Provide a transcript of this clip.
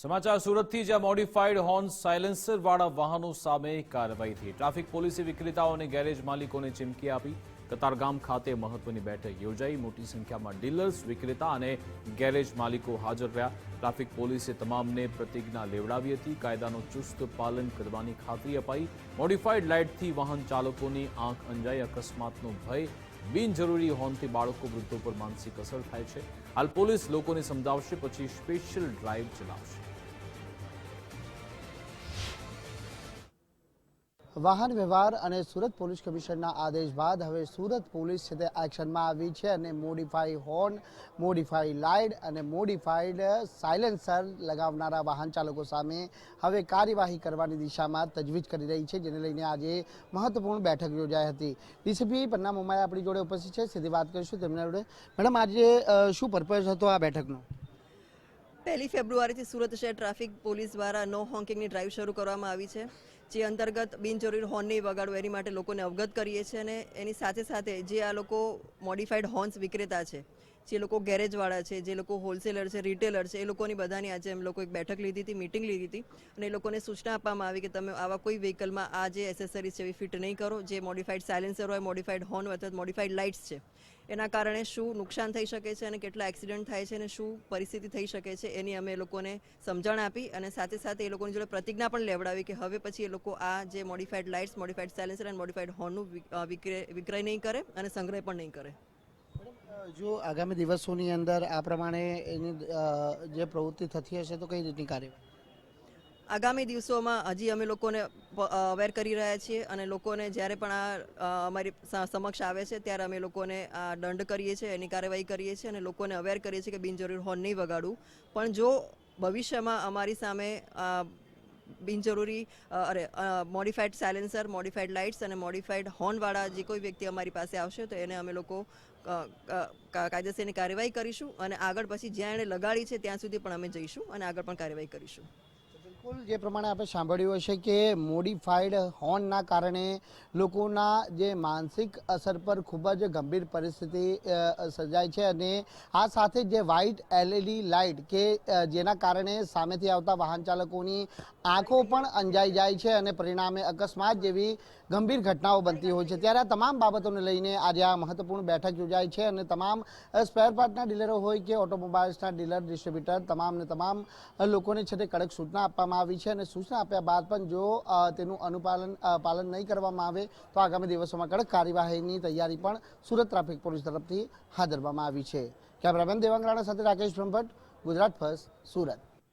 સમાચાર સુરતથી, જ્યાં મોડિફાઈડ હોર્ન સાયલેન્સર વાળા વાહનો સામે કાર્યવાહી થઈ. ટ્રાફિક પોલીસે વિક્રેતાઓ અને ગેરેજ માલિકોને ચીમકી આપી. કતારગામ ખાતે મહત્વની બેઠક યોજાઈ. મોટી સંખ્યામાં ડીલર્સ, વિક્રેતા અને ગેરેજ માલિકો હાજર રહ્યા. ટ્રાફિક પોલીસે તમામને પ્રતિજ્ઞા લેવડાવી હતી. કાયદાનો ચુસ્ત પાલન કરવાની ખાતરી અપાઈ. મોડિફાઈડ લાઇટથી વાહન ચાલકોની આંખ અંજાઈ. અકસ્માતનો ભય બિનજરૂરી હોર્નથી બાળકો, વૃદ્ધો પર માનસિક અસર થાય છે. હાલ પોલીસ લોકોને સમજાવશે, પછી સ્પેશિયલ ડ્રાઈવ ચલાવશે. વાહન વ્યવહાર અને સુરત પોલીસ કમિશનરના આદેશ બાદ હવે સુરત પોલીસ છે તે એક્શનમાં આવી છે અને મોડિફાઈ હોર્ન, મોડિફાઈ લાઇટ અને મોડિફાઈડ સાયલેન્સર લગાવનારા વાહન ચાલકો સામે હવે કાર્યવાહી કરવાની દિશામાં તજવીજ કરી રહી છે, જેને લઈને આજે મહત્વપૂર્ણ બેઠક યોજાઈ હતી. ડીસીપી પન્ના મોમાયા આપણી જોડે ઉપસ્થિત છે. સીધી વાત કરીશું તેમના જોડે. મેડમ, આજે શું પર્પઝ હતો આ બેઠકનો? પહેલી ફેબ્રુઆરીથી સુરત શહેર ટ્રાફિક પોલીસ દ્વારા નો હોંકિંગની ડ્રાઈવ શરૂ કરવામાં આવી છે, જે અંતર્ગત બિનજરૂરી હોર્ન નહીં વગાડવું એની માટે લોકોને અવગત કરીએ છીએ અને એની સાથે સાથે જે આ લોકો મોડિફાઈડ હોર્ન્સ વિક્રેતા છે, જે લોકો ગેરેજવાળા છે, જે લોકો હોલસેલર છે રિટેલર છે, એ લોકોની બધાની આજે એમ લોકો એક બેઠક લીધી હતી મિટિંગ લીધી હતી અને એ લોકોને સૂચના આપવામાં આવી કે તમે આવા કોઈ વ્હીકલમાં આ જે એસેસરીઝ છે એવી ફિટ નહીં કરો, જે મોડિફાઈડ સાયલેન્સર હોય મોડિફાઈડ હોર્ન અથવા મોડિફાઈડ લાઇટ્સ છે. એના કારણે શું નુકસાન થઈ શકે છે અને કેટલા એક્સિડન્ટ થાય છે અને શું પરિસ્થિતિ થઈ શકે છે એની અમે લોકોને સમજણ આપી અને સાથે સાથે એ લોકોની જોડે પ્રતિજ્ઞા પણ લેવડાવી કે હવે પછી એ લોકો આ જે મોડિફાઈડ લાઇટ્સ મોડિફાઈડ સાયલેન્સર અને મોડિફાઈડ હોર્નનું વિક્રય નહીં કરે અને સંગ્રહ પણ નહીં કરે. જો આગામી દિવસોની અંદર આ પ્રમાણે એની જે પ્રવૃત્તિ થતી હશે તો કઈ રીતની કાર્યવાહી? આગામી દિવસોમાં હજી અમે લોકોને અવેર કરી રહ્યા છીએ અને લોકોને જ્યારે પણ આ અમારી સમક્ષ આવે છે ત્યારે અમે લોકોને આ દંડ કરીએ છીએ, એની કાર્યવાહી કરીએ છીએ અને લોકોને અવેર કરીએ છીએ કે બિનજરૂરી હોર્ન નહીં વગાડવું. પણ જો ભવિષ્યમાં અમારી સામે બિનજરૂરી અરે મોડિફાઈડ સાયલેન્સર મોડિફાઈડ લાઇટ્સ અને મોડિફાઈડ હોર્નવાળા જે કોઈ વ્યક્તિ અમારી પાસે આવશે, તો એને અમે લોકો કાયદેસરની કાર્યવાહી કરીશું અને આગળ પછી જ્યાં એણે લગાડી છે ત્યાં સુધી પણ અમે જઈશું અને આગળ પણ કાર્યવાહી કરીશું. બિલકુલ જે પ્રમાણે આપણે સાંભળ્યું હશે કે મોડિફાઈડ હોર્નના કારણે લોકોના જે માનસિક અસર પર ખૂબ જ ગંભીર પરિસ્થિતિ સર્જાય છે અને આ સાથે જે વ્હાઇટ એલઈડી લાઇટ કે જેના કારણે સામેથી આવતા વાહન ચાલકોની આંખો પણ અંજાઈ જાય છે અને પરિણામે અકસ્માત જેવી ગંભીર ઘટનાઓ બનતી હોય છે. ત્યારે આ તમામ બાબતોને લઈને આજે આ મહત્વપૂર્ણ બેઠક યોજાઈ છે અને તમામ સ્પેર પાર્ટના ડીલરો હોય કે ઓટોમોબાઈલ્સના ડીલર, ડિસ્ટ્રીબ્યુટર તમામને તમામ લોકોને છે તે કડક સૂચના આપવામાં આવી છે અને સૂચના આપ્યા બાદ પણ જો તેનું અનુપાલન પાલન નહીં કરવામાં આવે, તો આગામી દિવસોમાં કડક કાર્યવાહીની તૈયારી પણ સુરત ટ્રાફિક પોલીસ તરફથી હાથ ધરવામાં આવી છે. કેમેરામેન દેવાંગ રાણા સાથે રાકેશ બ્રહ્મભટ્ટ, ગુજરાત ફર્સ્ટ, સુરત.